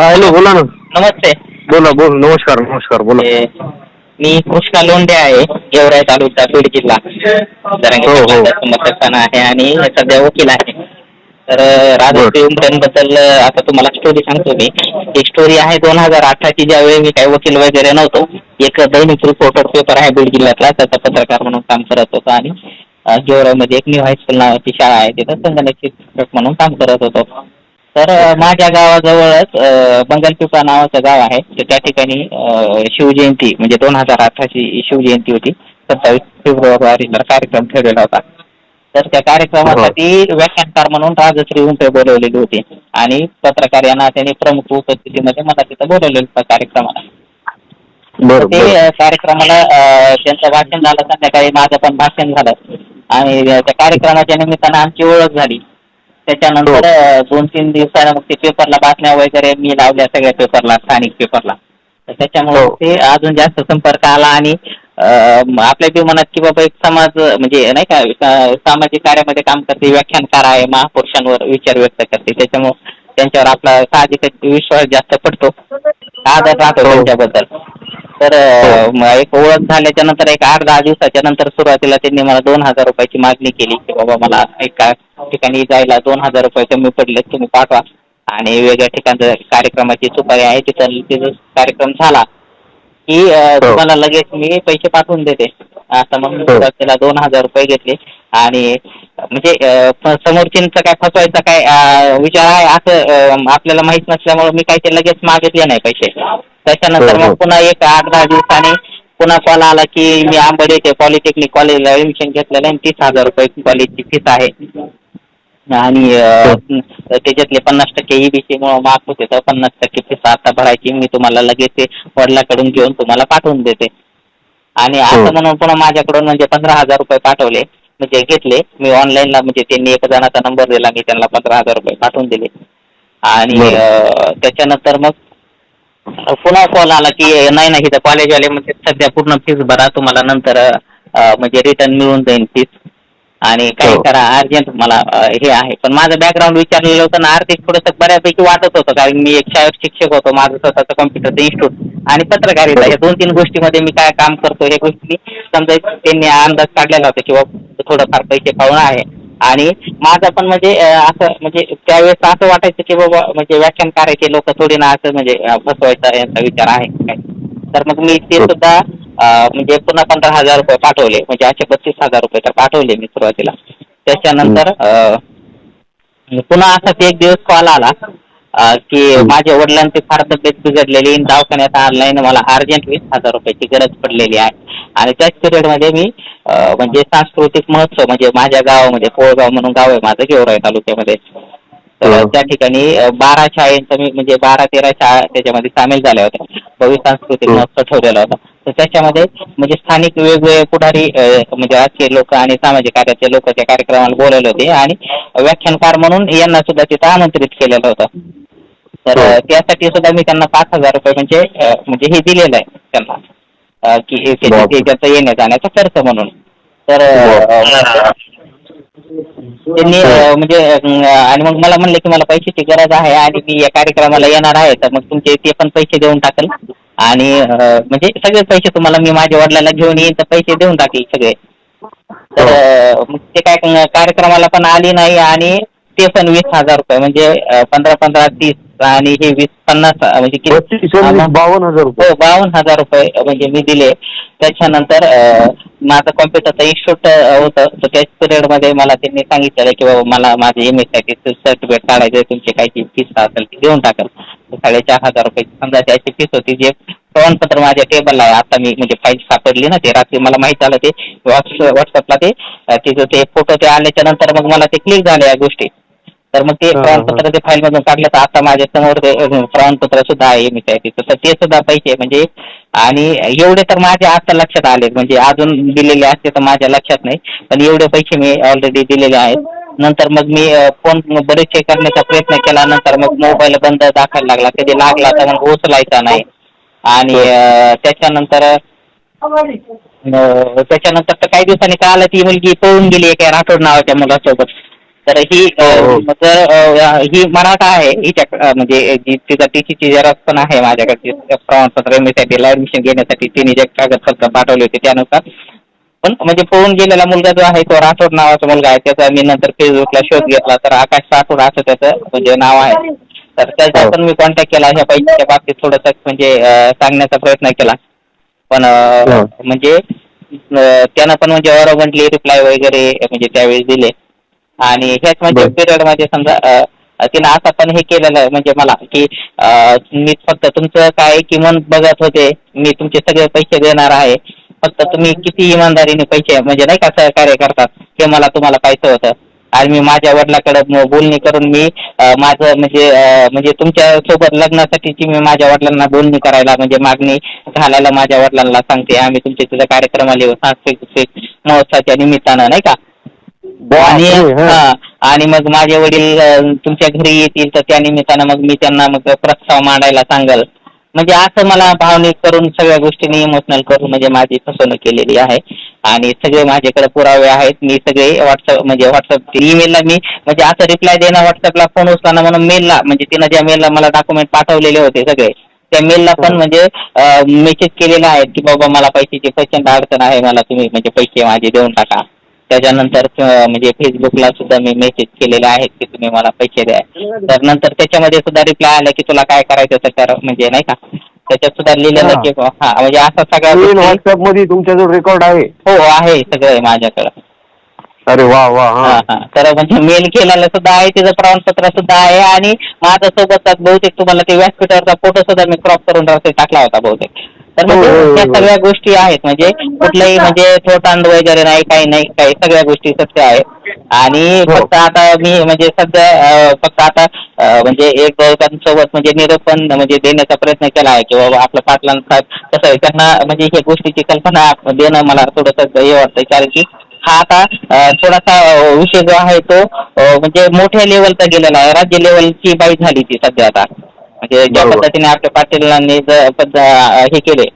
हा हॅलो बोला ना. नमस्ते. बोला बोल नमस्कार नमस्कार बोला. मी कृष्णा लोंढे आहे गेवराई तालुका बीड जिल्हा. हो, हो. आहे आणि सध्या वकील आहे. तर राजकीयबद्दल आता तुम्हाला स्टोरी सांगतो मी. ही स्टोरी आहे दोन हजार अठराची ज्यावेळी मी काही वकील वगैरे नव्हतो. एक दैनिक रिपोर्टर पेपर आहे बीड जिल्ह्यातला. त्याचा पत्रकार म्हणून काम करत होतो आणि अ, गेवराईमध्ये एक न्यू हायस्कूल नावाची शाळा आहे. तिथं संगणक शिक्षक म्हणून काम करत होतो. तर माझ्या गावाजवळच अ, बंगलपिपळा नावाचं गाव आहे. तर त्या ठिकाणी शिवजयंती म्हणजे दोन हजार अठराची शिवजयंती होती. सत्तावीस फेब्रुवारीला कार्यक्रम ठेवलेला होता. तर त्या कार्यक्रमासाठी व्याख्यानकार म्हणून राजश्री उंटे बोलवलेली होती. आणि पत्रकार यांना त्यांनी प्रमुख उपस्थितीमध्ये मला तिथं बोलवलेलं होतं कार्यक्रमाला. ते कार्यक्रमाला त्यांचं भाषण झालं संध्याकाळी माझं पण भाषण झालं. आणि त्या कार्यक्रमाच्या निमित्तानं आमची ओळख झाली. त्याच्यानंतर अ, दोन तीन दिवसानं मग ते पेपरला बातम्या वगैरे मी लावल्या सगळ्या पेपरला स्थानिक पेपरला तर त्याच्यामुळे हो. ते अजून जास्त संपर्क आला आणि आपल्या बी मनात की बाबा एक समाज म्हणजे नाही का सामाजिक कार्यामध्ये काम करते व्याख्यानकार आहे महापुरुषांवर विचार व्यक्त करते. त्याच्यामुळे त्यांच्यावर आपला साहजिकच विश्वास जास्त पडतो. आदर राहतो हो. त्यांच्याबद्दल. तर म- एक ओळख झाल्याच्यानंतर एक आठ दहा दिवसाच्या नंतर सुरुवातीला त्यांनी मला दोन हजार रुपयाची मागणी केली की बाबा मला एका ठिकाणी जायला दोन हजार रुपये कमी पडले तुम्ही पाठवा. आणि वेगळ्या ठिकाणचं कार्यक्रमाची सुपारी आहे तिथं तिथं कार्यक्रम झाला. की अ, हो. तुम्हाला लगेच मी पैसे पाठवून देते. असं मग हो. सुरुवातीला दोन हजार रुपये घेतले. आणि म्हणजे समोरच्यांचं काय फसवायचा काय विचार आहे असं आपल्याला माहीत नसल्यामुळे मी काही ते लगेच मागितले नाही पैसे. त्याच्यानंतर हो, हो. मग पुन्हा एक आठ दहा दिवसांनी पुन्हा कॉल आला की मी आंबड येते पॉलिटेक्निक कॉलेजला ऍडमिशन घेतलेलं आहे तीस हजार रुपये कॉलेजची फीस आहे. आणि त्याच्यातले पन्नास टक्के ईबीसी मुळे माफ होते तर पन्नास टक्के फीस आता भरायची. मी तुम्हाला लगेच ते वडिलाकडून घेऊन तुम्हाला पाठवून देते. आणि असं हो. म्हणून पुन्हा माझ्याकडून म्हणजे पंधरा हजार रुपये पाठवले. म्हणजे घेतले. मी ऑनलाईनला म्हणजे त्यांनी एक जणाचा नंबर दिला मी त्यांना पंधरा हजार रुपये पाठवून दिले. आणि त्याच्यानंतर मग पुन्हा कॉल आला की नाही नाही इथं कॉलेजवाले म्हणजे सध्या पूर्ण फीस भरा तुम्हाला नंतर म्हणजे रिटर्न मिळून जाईल फीस आणि काही हो. करा अर्जंट मला हे आहे. पण माझं बॅकग्राऊंड विचारलेलं होतं ना आर्थिक थोडंसं बऱ्यापैकी वाटत होतं. कारण मी एक शाळेत शिक्षक होतो माझं स्वतःचं कॉम्प्युटरचं इन्स्टिट्यूट आणि पत्रकारिता या दोन तीन गोष्टीमध्ये मी काय काम करतो हे गोष्टी समजा त्यांनी अंदाज काढलेला होता किंवा थोडंफार पैसे पाहून आहे. आणि माझं पण म्हणजे असं म्हणजे त्यावेळेस असं वाटायचं की बाबा म्हणजे व्याख्यानकाराचे लोक थोडी ना असं म्हणजे अ, फसवायचा यांचा विचार आहे. काय तर मग मी ते सुद्धा अ, म्हणजे पुन्हा पंधरा हजार रुपये पाठवले. म्हणजे असे बत्तीस हजार रुपये तर पाठवले मी सुरुवातीला. त्याच्यानंतर पुन्हा असाच एक दिवस कॉल आला की. माझ्या वडिलांची फार तब्येत बिघडलेली. दवाखान्यात आणलाय आणि मला अर्जंट वीस हजार रुपयाची गरज पडलेली आहे. आणि त्याच पिरियडमध्ये मी अ, म्हणजे सांस्कृतिक महोत्सव म्हणजे माझ्या गावामध्ये कोळगाव म्हणून गाव आहे माझं गेवराई तालुक्यामध्ये. तर हं. त्या ठिकाणी बारा शाळेंचा मी म्हणजे बारा तेरा शाळा त्याच्यामध्ये सामील झाल्या होत्या भव्य सांस्कृतिक हं. महोत्सव ठेवलेला होता तर त्याच्यामध्ये म्हणजे स्थानिक वेगवेगळे पुढारी म्हणजे राजकीय लोक आणि सामाजिक कार्याचे लोक त्या कार्यक्रमाला बोलवले होते आणि व्याख्यानकार म्हणून यांना सुद्धा तिथं आमंत्रित केलेलं होतं तर हो. त्यासाठी सुद्धा मी त्यांना पाच हजार रुपये म्हणजे म्हणजे हे दिलेलं आहे त्यांना की. त्याच्याचा येण्या जाण्याचा खर्च म्हणून तर त्यांनी म्हणजे आणि मग मला म्हणले की मला पैशाची गरज आहे आणि मी या कार्यक्रमाला येणार आहे तर मग तुमचे ते पण पैसे देऊन टाकेल. आणि म्हणजे सगळे पैसे तुम्हाला मी माझ्या वडिलांना घेऊन येईन तर पैसे देऊन टाकेल सगळे. तर अ, मग ते काय कार्यक्रमाला पण आली नाही आणि ते पण वीस हजार रुपये म्हणजे पंधरा पंधरा तीस आणि हे वीस पन्नास म्हणजे किती? बावन्न हजार रुपये. हो बावन्न हजार रुपये म्हणजे मी दिले. त्याच्यानंतर माझं कॉम्प्युटरचं इन्स्टिट्यूट होतं. तर त्याच पिरियडमध्ये मला त्यांनी सांगितलेलं की बाबा मला माझे एम एससाठी सर्टिफिकेट काढायचं तुमची काही फीस असेल ती देऊन टाकाल. साडेचार हजार रुपये समजा त्याची फीस होती जे प्रमाणपत्र माझ्या टेबलला आहे. आता मी म्हणजे फाईल सापडली ना ते रात्री मला माहीत झालं ते. व्हॉट्सअप व्हॉट्सअपला ते तिचं ते फोटो ते आल्याच्यानंतर मग मला ते क्लिक झाले या गोष्टी. तर मग ते हा, हा. प्रमाणपत्र ते फाईल मधून काढलं तर आता माझ्यासमोर ते प्रमाणपत्र सुद्धा आहे मी तिथं. तर ते सुद्धा पैसे म्हणजे आणि एवढे तर माझ्या आता लक्षात आले म्हणजे अजून दिलेले असते तर माझ्या लक्षात नाही पण एवढे पैसे मी ऑलरेडी दिलेले आहेत. नंतर मग मी फोन बरेचसे करण्याचा प्रयत्न केला. नंतर मग मोबाईल बंद दाखवायला लागला. कधी लागला तर मग उचलायचा नाही. आणि अ, त्याच्यानंतर त्याच्यानंतर तर काही दिवसांनी कळालं ती मुलगी पळून गेली एका राठोड नावाच्या मुलासोबत. तर ही हो, हो. ही मराठा आहे हिच्या म्हणजे तिचा टीसीची झेरॉक्स पण आहे माझ्याकडे प्रमाणपत्र एमएसाठी ऍडमिशन घेण्यासाठी तिने जे कागदपत्र पाठवले होते त्यानुसार पण म्हणजे पळून गेलेला मुलगा जो आहे तो राठोड नावाचा मुलगा आहे त्याचा मी नंतर फेसबुकला शोध घेतला तर आकाश राठोड असं त्याचं म्हणजे नाव आहे तर त्याचा हो. पण मी कॉन्टॅक्ट केला ह्या पैशाच्या बाबतीत थोडंसं म्हणजे सांगण्याचा प्रयत्न केला पण हो. म्हणजे त्यानं पण म्हणजे ऑरोगंटली रिप्लाय वगैरे म्हणजे त्यावेळी दिले आणि ह्याच म्हणजे बरं. पिरियडमध्ये समजा तिनं असं पण हे केलेलं आहे म्हणजे मला की अ, मी फक्त तुमचं काय किमान बघत होते मी तुमचे सगळे पैसे देणार आहे फक्त तुम्ही किती इमानदारीने पैसे म्हणजे नाही का सहकार्य करतात हे मला तुम्हाला पाहिजे होतं. आणि मी माझ्या वडिलाकडे बोलणी करून मी माझं म्हणजे म्हणजे तुमच्यासोबत लग्नासाठीची मी माझ्या वडिलांना बोलणी करायला म्हणजे मागणी घालायला माझ्या वडिलांना सांगते आम्ही तुमच्या तिथं कार्यक्रमाला येऊ सांस्कृतिक महोत्सवाच्या निमित्तानं नाही का? आणि हा. आणि मग माझे वडील अ, तुमच्या घरी येतील तर त्या निमित्तानं मग मी त्यांना मग प्रस्ताव मांडायला सांगल. म्हणजे असं मला भावनिक करून सगळ्या गोष्टींनी इमोशनल करून म्हणजे माझी फसवणूक केलेली आहे. आणि सगळे माझ्याकडे पुरावे आहेत. मी सगळे व्हॉट्सअप म्हणजे व्हॉट्सअप ईमेलला मी म्हणजे असं रिप्लाय देणं व्हॉट्सअपला फोन उचलणं म्हणून मेलला म्हणजे तिनं ज्या मेलला मला डॉक्युमेंट पाठवलेले होते सगळे त्या मेलला पण म्हणजे मेसेज केलेला आहे की बाबा मला पैशाची प्रचंड अडचण आहे मला तुम्ही म्हणजे पैसे माझे देऊन टाका. त्याच्यानंतर म्हणजे फेसबुकला सुद्धा मी मेसेज केलेले आहेत की तुम्ही मला पैसे द्या. तर नंतर त्याच्यामध्ये सुद्धा रिप्लाय आला की तुला काय करायचं तर कर म्हणजे नाही का त्याच्यात सुद्धा लिहिलेलं. की हा म्हणजे असं सगळ्या गोष्टी- व्हॉट्सअपमध्ये तुमच्याजवळ रेकॉर्ड आहे. हो आहे सगळं आहे माझ्याकडं. अरे वा वा हा. हा हा. तर म्हणजे मेल केलेलं सुद्धा आहे तिचं प्रमाणपत्र सुद्धा आहे आणि माझ्या सोबत बहुतेक तुम्हाला ते व्यासपीठावरचा फोटो सुद्धा मी क्रॉप करून टाकला होता बहुतेक. तर म्हणजे हो, हो, हो, त्या. सगळ्या गोष्टी आहेत. म्हणजे कुठलंही म्हणजे थोटांड वगैरे नाही काही नाही काही सगळ्या गोष्टी सत्य आहेत. आणि. फक्त आता मी म्हणजे सध्या अं, फक्त आता अं, म्हणजे एक सोबत म्हणजे निरोप पण म्हणजे देण्याचा प्रयत्न केला आहे की बाबा आपलं पाटलांचा कसं आहे त्यांना म्हणजे हे गोष्टीची कल्पना देणं मला थोडंसं हे वाटतंय. कारण की हा आता अं, थोडासा अं, विषय जो आहे तो अं, म्हणजे मोठ्या लेवलचा गेलेला आहे. राज्य लेवलची बाई झाली ती सध्या आता. म्हणजे ज्या बरोबर. पद्धतीने आपल्या पाटीलांनी ज- पद्ध- हे केले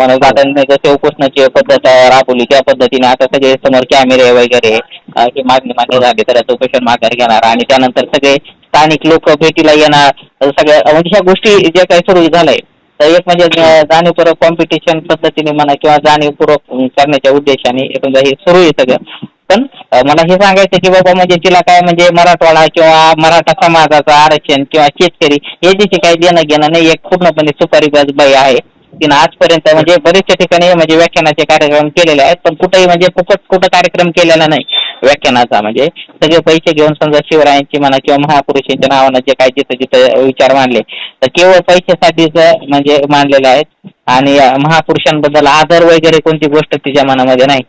मनोज दादांनी जसे उपोषणाची पद्धत अं, राबवली त्या पद्धतीने आता सगळे समोर कॅमेरे वगैरे अं, हे मागणी मान्य झाले तर याचं उपोषण माघार घेणार आणि त्यानंतर सगळे स्थानिक लोक भेटीला येणार सगळ्या म्हणजे ह्या गोष्टी जे काही सुरू झालंय तर एक म्हणजे जाणीवपूर्वक कॉम्पिटिशन पद्धतीने म्हणा किंवा जाणीवपूर्वक करण्याच्या उद्देशाने समजा हे सुरू आहे सगळं. पण मला हे सांगायचं की बाबा म्हणजे तिला काय म्हणजे मराठवाडा किंवा मराठा समाजाचं आरक्षण किंवा शेतकरी याच्याशी काही देणं घेणं नाही. एक पूर्णपणे सुपारी बाई आहे. तिनं आजपर्यंत म्हणजे बरेचशा ठिकाणी म्हणजे व्याख्यानाचे कार्यक्रम केलेले आहेत पण कुठेही म्हणजे फुकट कुठं कार्यक्रम केलेला नाही व्याख्यानाचा. म्हणजे सगळे पैसे घेऊन समजा शिवरायांची म्हणा किंवा महापुरुषांच्या नावानं जे काय जिथं जिथं विचार मांडले तर केवळ पैशासाठीच म्हणजे मांडलेले आहेत. आणि महापुरुषांबद्दल आदर वगैरे कोणती गोष्ट तिच्या मनामध्ये नाही.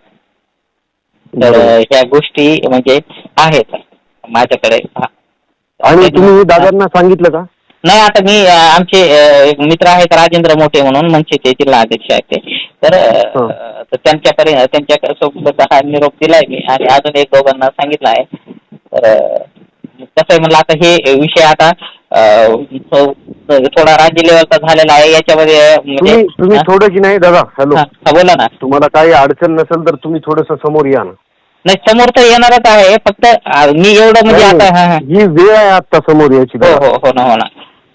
तर ह्या गोष्टी म्हणजे आहेत माझ्याकडे. आणि तुम्ही दादांना सांगितलं का? नाही आता मी अं, आमचे अं, एक मित्र आहेत राजेंद्र मोठे म्हणून मनसेचे जिल्हा अध्यक्ष आहेत ते. तर हो. अं, तर त्यांच्याकडे त्यांच्यासोबत हा निरोप दिलाय मी आणि अजून एक दोघांना सांगितलं आहे. तर अं, कसं आहे म्हणलं आता हे विषय आता अं, थो- थोडा राज्य लेवलचा झालेला आहे याच्यामध्ये म्हणजे तुम्ही तुम्ही हा? थोडं की नाही दादा? हॅलो. हा, हा, बोला ना. तुम्हाला काही अडचण नसेल तर तुम्ही थोडस समोर या ना. नाही समोर तर येणारच आहे फक्त अं, मी एवढं म्हणजे आता हा हा. ही वेळ आहे आता समोर याची हो दादा. हो हो ना हो ना.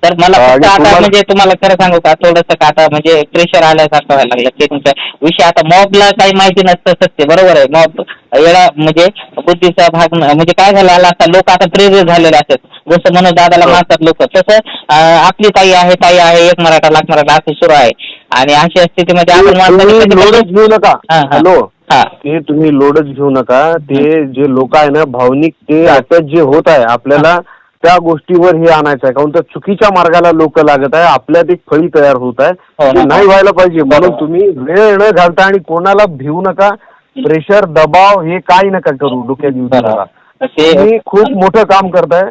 तर मला आणि फक्त आता तुम्हाला- म्हणजे तुम्हाला खरं सांगू का थोडंसं का आता म्हणजे प्रेशर आल्यासारखं व्हायला लागलं ते तुमचा विषय आता मॉबला काही माहिती नसतं सत्य बरोबर आहे. मॉब याला म्हणजे बुद्धीचा भाग न- म्हणजे काय झालं आला आता लोक आता प्रेरित झालेले असतात. जसं मनोज दादाला हो. मानतात लोक तसं अं, आपली ताई आहे ताई आहे एक मराठा लाख मराठा असं सुरू आहे. आणि अशा स्थितीमध्ये आपण तुम्ही माणसाने कधी- लोडच घेऊ नका. हा, हा. हॅलो हा. ते तुम्ही लोडच घेऊ नका. ते जे लोक आहे ना भावनिक ते अटॅच जे होत आहे आपल्याला त्या गोष्टीवर हे आणायचं आहे. तर चुकीच्या मार्गाला लोक लागत आहे. आपल्यात एक फळी तयार होत आहे. हो. ते नाही व्हायला पाहिजे. म्हणून. तुम्ही वेळ न घालता आणि कोणाला भिवू नका. प्रेशर दबाव हे काही नका करू डोक्यात येऊ नका. तुम्ही खूप मोठं काम करताय.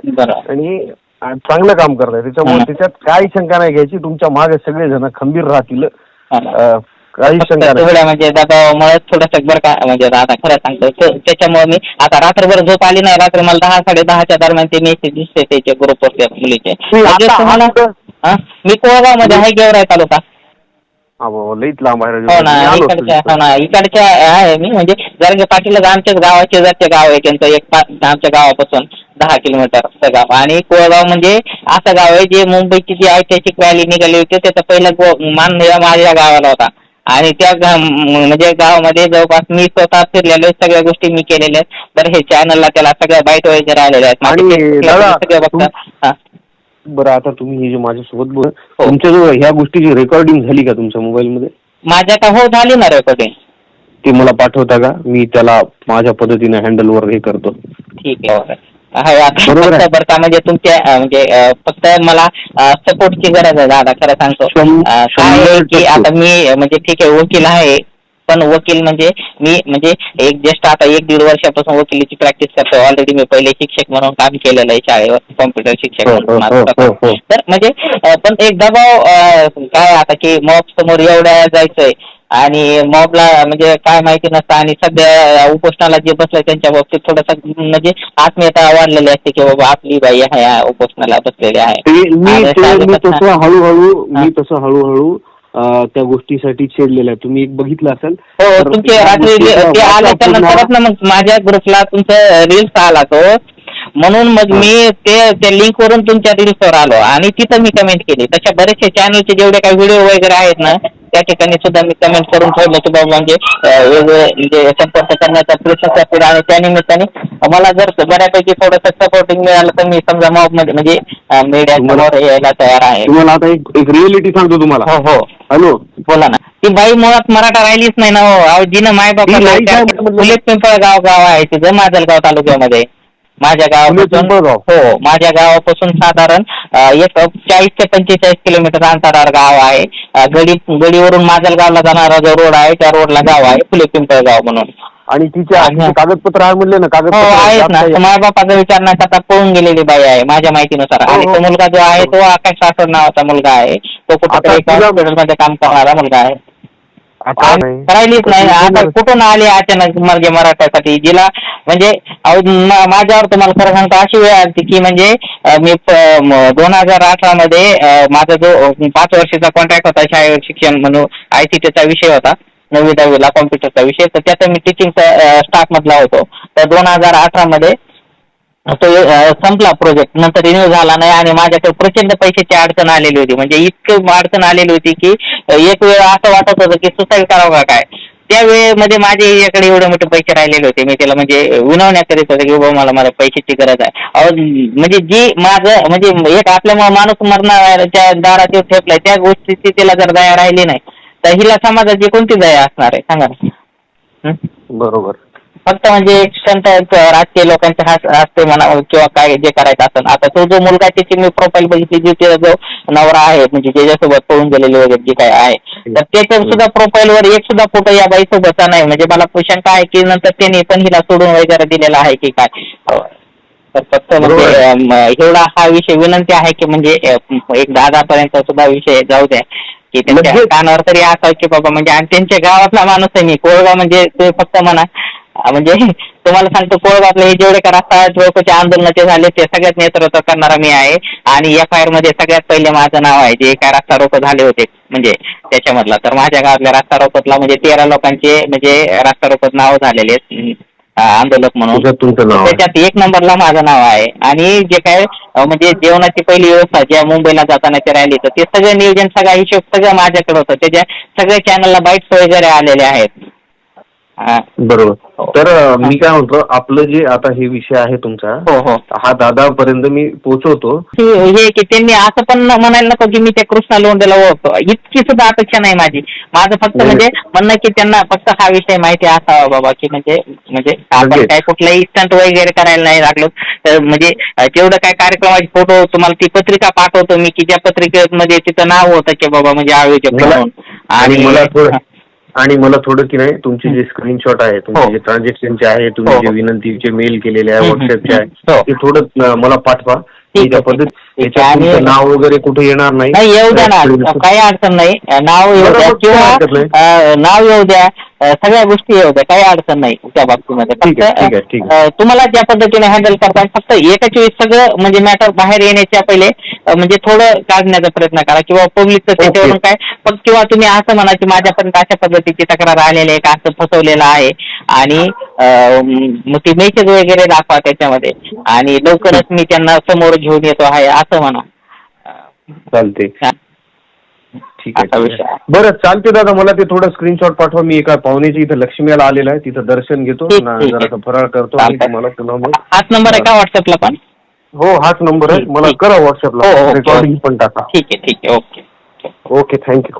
आणि चांगलं काम करताय. त्याच्यामुळे. त्याच्यात काही शंका नाही घ्यायची. तुमच्या मागे सगळेजण खंबीर राहतील. काही शंका नाही तेवढ्या म्हणजे दबावामुळे थोडंसं बरं का म्हणजे आता खरं सांगतो त्याच्यामुळे मी आता रात्रभर झोप आली नाही रात्री मला दहा साडे दहाच्या दरम्यान ते मेसेज दिसते त्याचे ग्रुपवर त्या मुलीचे तुम्ही म्हणजे तुम्हाला? हा? मी कोळगावमध्ये आहे गेवराय तालुका अहो, लईच लांब आहे हो राजू. ना मी आलो असतो इकडच्या तिथं. हो ना इकडच्या आहे मी म्हणजे जरगे पाटील आमच्याच गावाचे जाते गाव आहे त्यांचं एक आमच्या गावापासून दहा किलोमीटरचं गाव आणि कोळगाव म्हणजे असं गाव आहे जे मुंबईची जी ऐतिहासिक रॅली निघाली होती त्याचा पहिला गो मान या माझ्या गावाला होता आणि त्या गा- म्हणजे गावामध्ये जवळपास मी स्वतः फिरलेलो आहे, सगळ्या गोष्टी मी केलेल्या आहेत. बरं हे चॅनलला त्याला सगळ्या बाईट वगैरे आलेल्या आहेत. आणि माझे ते- दादा, सगळे बघतात हा. बरं आता तुम्ही हे जे माझ्यासोबत बोल हो. तुमच्याजवळ ह्या गोष्टीची रेकॉर्डिंग झाली का तुमच्या मोबाईलमध्ये माझ्या का हो झाली ना रेकॉर्डिंग ते मला पाठवता का? मी त्याला माझ्या पद्धतीने हँडल वर हे करतो. ठीक आहे बरोबर म्हणजे तुमच्या म्हणजे फक्त मला सपोर्टची गरज आहे दादा खरं सांगतो. काय की. आता मी म्हणजे ठीक आहे वकील आहे पण वकील म्हणजे मी म्हणजे एक जस्ट आता एक दीड वर्षापासून वकिलीची प्रॅक्टिस करतो ऑलरेडी मी पहिले शिक्षक म्हणून काम केलेलं आहे शाळेवर कॉम्प्युटर शिक्षक हो, म्हणून हो, हो. तर म्हणजे पण एक दबाव काय आता की मॉब समोर एवढ्या जायचंय. आणि मॉबला म्हणजे काय माहिती नसतं. आणि सध्या उपोषणाला जे बसलंय त्यांच्या बाबतीत थोडंसं म्हणजे आत्मीयता वाढलेली असते की बाबा आपली बाई आहे उपोषणाला बसलेली आहे. हळूहळू. मी तसं हळूहळू त्या गोष्टीसाठी छेडलेलं आहे. तुम्ही एक बघितलं असेल हो तुमचे रात्री ते आल्याच्या नंतरच ना मग माझ्या ग्रुपला तुमचं रील्स आला तो. म्हणून मग मी ते त्या लिंक वरून तुमच्या रील्सवर आलो. आणि तिथं मी कमेंट केली. तशा बरेचसे चॅनलचे जेवढे काही व्हिडिओ वगैरे आहेत ना त्या ठिकाणी सुद्धा मी कमेंट करून ठेवलं की बाबा. म्हणजे वेगवेगळे म्हणजे संपर्क करण्याचा प्रयत्न करतील आणि त्या निमित्ताने मला जर बऱ्यापैकी थोडंसं सपोर्टिंग मिळालं तर मी समजा मॉबमध्ये म्हणजे मीडिया समोर यायला तयार आहे. तुम्हाला आता एक एक रिअलिटी सांगतो तुम्हाला. हो हो. हॅलो. बोला ना. ती बाई मुळात मराठा राहिलीच नाही ना हो. जिनं माय ती नाही काय बापा म्हटलं? फुले पिंपळ गाव गाव आहे तिथं माजलगाव तालुक्यामध्ये. माझ्या गावापासून पिंपळगाव? हो माझ्या गावापासून साधारण एक चाळीस ते पंचेचाळीस किलोमीटर अंतरावर गाव आहे. गडी गडीवरून माजलगावला जाणारा जो रोड आहे त्या रोडला गाव आहे फुले पिंपळ गाव म्हणून. आणि तिच्या हा. तिचे कागदपत्र आहे म्हणले ना हो आहेच ना. कागदपत्र माझ्या बापाचा विचार न करता पळून गेलेली बाई आहे माझ्या माहितीनुसार. हो, आणि हो. तो मुलगा जो आहे तो आकाश सासर नावाचा मुलगा आहे. तो कुठेतरी आता एका तुला- हॉस्पिटलमध्ये काम करणारा मुलगा आहे. आता आणि नाही. राहिलीच नाही. आता कुठून आली अचानक म्हणजे मराठ्यासाठी? जिला म्हणजे अहो, म- माझ्यावर तुम्हाला खरं सांगतो अशी वेळ आली की म्हणजे अं, मी दोन हजार अठरा मध्ये अं, माझा जो अं, पाच वर्षाचा कॉन्ट्रॅक्ट होता शाळेवर शिक्षण म्हणून आय सी टीचा विषय होता नववी दहावीला कॉम्प्युटरचा विषय. तर त्यात मी टीचिंगचा स्टाफ मधला होतो. तर दोन हजार अठरा मध्ये तो संपला प्रोजेक्ट नंतर रिन्यू झाला नाही आणि माझ्याकडे प्रचंड पैशाची अडचण आलेली होती. म्हणजे इतकं अडचण आलेली होती की एक वेळ असं वाटत होतं की सुसाईड करावं का काय? त्या वेळेमध्ये माझे याकडे एवढे मोठे पैसे राहिलेले होते. मी त्याला म्हणजे विनवण्या करीत होते की बाबा मला मला पैशाची गरज आहे. म्हणजे जी माझं म्हणजे एक आपल्या माणूस मरणाच्या दारात येऊन ठेपलाय त्या गोष्टीची तिला जर दया राहिली नाही तर हिला समाजाची कोणती दया असणार आहे? सांगा ना. बरोबर. फक्त म्हणजे एक राजकीय लोकांच्या हात असते म्हणा किंवा काय जे करायचं असेल. आता तो जो मुलगा त्याची मी प्रोफाईल बघितली जी त्याचा जो नवरा आहे म्हणजे ज्याच्यासोबत पळून गेलेले वगैरे जे काय आहे तर त्याच्या सुद्धा प्रोफाईलवर एक सुद्धा फोटो या बाई सोबतचा नाही. म्हणजे मला शंका आहे की नंतर त्याने पण हिला सोडून वगैरे दिलेला आहे की काय? तर फक्त म्हणजे एवढा हा विषय विनंती आहे की म्हणजे एक दादापर्यंत सुद्धा विषय जाऊ द्या. की त्यांच्या कानावर तरी असावं की बाबा म्हणजे आणि त्यांच्या गावातला माणूस आहे मी. कोळगाव म्हणजे ते फक्त म्हणा. म्हणजे तुम्हाला सांगतो कोळगावातले हे जेवढे का रस्ता चौकचे आंदोलनाचे झाले ते सगळ्यात नेतृत्व करणारा मी आहे. आणि एफ आय आरमध्ये सगळ्यात पहिले माझं नाव आहे जे काय रस्ता रोको झाले होते म्हणजे त्याच्यामधला. तर माझ्या गावातल्या रस्ता रोकोतला म्हणजे तेरा लोकांचे म्हणजे रस्ता रोकोत नाव झालेले आंदोलक म्हणून. त्याच्यात एक नंबरला माझं नाव आहे. आणि जे काय म्हणजे जेवणाची पहिली व्यवस्था ज्या मुंबईला जाताना ते राहिली तर ते सगळं नियोजन सगळा हिशोब सगळं माझ्याकडे होतं. त्याच्या सगळ्या चॅनलला बाईट्स वगैरे आलेले आहेत. बरोबर. हो. तर मी काय म्हणतो आपलं जे आता हे विषय आहे तुमचा हो हो. हा दादापर्यंत मी पोहोचवतो हे हे की त्यांनी असं पण म्हणायला नको की मी त्या कृष्णा लोंढेला ओळखतो. इतकी सुद्धा अपेक्षा नाही माझी. माझं फक्त नाही. म्हणजे म्हणणं की त्यांना फक्त हा विषय माहिती असावा बाबा की म्हणजे म्हणजे आपण म्हणजे- काय कुठलाही स्टंट वगैरे करायला नाही लागलो. तर म्हणजे जेवढं काय कार्यक्रमाचे फोटो तुम्हाला ती पत्रिका पाठवतो मी की ज्या पत्रिकेमध्ये तिचं नाव होतं की बाबा म्हणजे आयोजक म्हणून. आणि मला थोडं आणि मला थोडं की नाही तुमचे जे स्क्रीनशॉट आहे तुमचे हो. जे ट्रान्झॅक्शनचे आहे तुम्ही हो, जे हो. विनंतीचे मेल केलेले आहे व्हॉट्सअपचे हो. आहे ते थोडं मला पाठवा ठीक आहे, ठीक पद्धत त्याच्यात आणि- तुमचं नाव वगैरे कुठे येणार नाही. नाही येऊ द्या ना. काही अडचण नाही. नाव येऊ द्या हरकत किंवा नाही. अं, नाव येऊ द्या. अं, सगळ्या गोष्टी येऊ द्या. काही अडचण नाही त्या बाबतीमध्ये. ठीक आहे, फक्त, ठीक आहे, ठीक अं, तुम्हाला ज्या पद्धतीने हँडल करता फक्त एकाच वेळेस सगळं म्हणजे मॅटर बाहेर येण्याच्या पहिले अं, म्हणजे थोडं काढण्याचा प्रयत्न करा किंवा पब्लिकचं त्याच्यावरून काय पण किंवा तुम्ही असं म्हणा की माझ्यापर्यंत अशा पद्धतीची तक्रार आलेली आहे का? असं फसवलेलं आहे. आणि मग ती मेसेज वगैरे दाखवा त्याच्यामध्ये. आणि लवकरच मी त्यांना समोर घेऊन येतो आहे असं म्हणा. चालते हा. ठीक आहे. बरं चालते दादा मला ते थोडं स्क्रीनशॉट पाठवा. मी एका पाहुण्याच्या इथं लक्ष्मीला आलेला आहे. तिथं दर्शन घेतो. जरासा फराळ करतो आणि. तुम्हाला पुन्हा मग हाच नंबर आहे का व्हॉट्सअपला पण? हो हाच नंबर आहे. मला. करा हो, हो, व्हॉट्सअपला ओके, रेकॉर्डिंग पण टाका. ठीक आहे ठीक आहे. ओके. Okay thank you.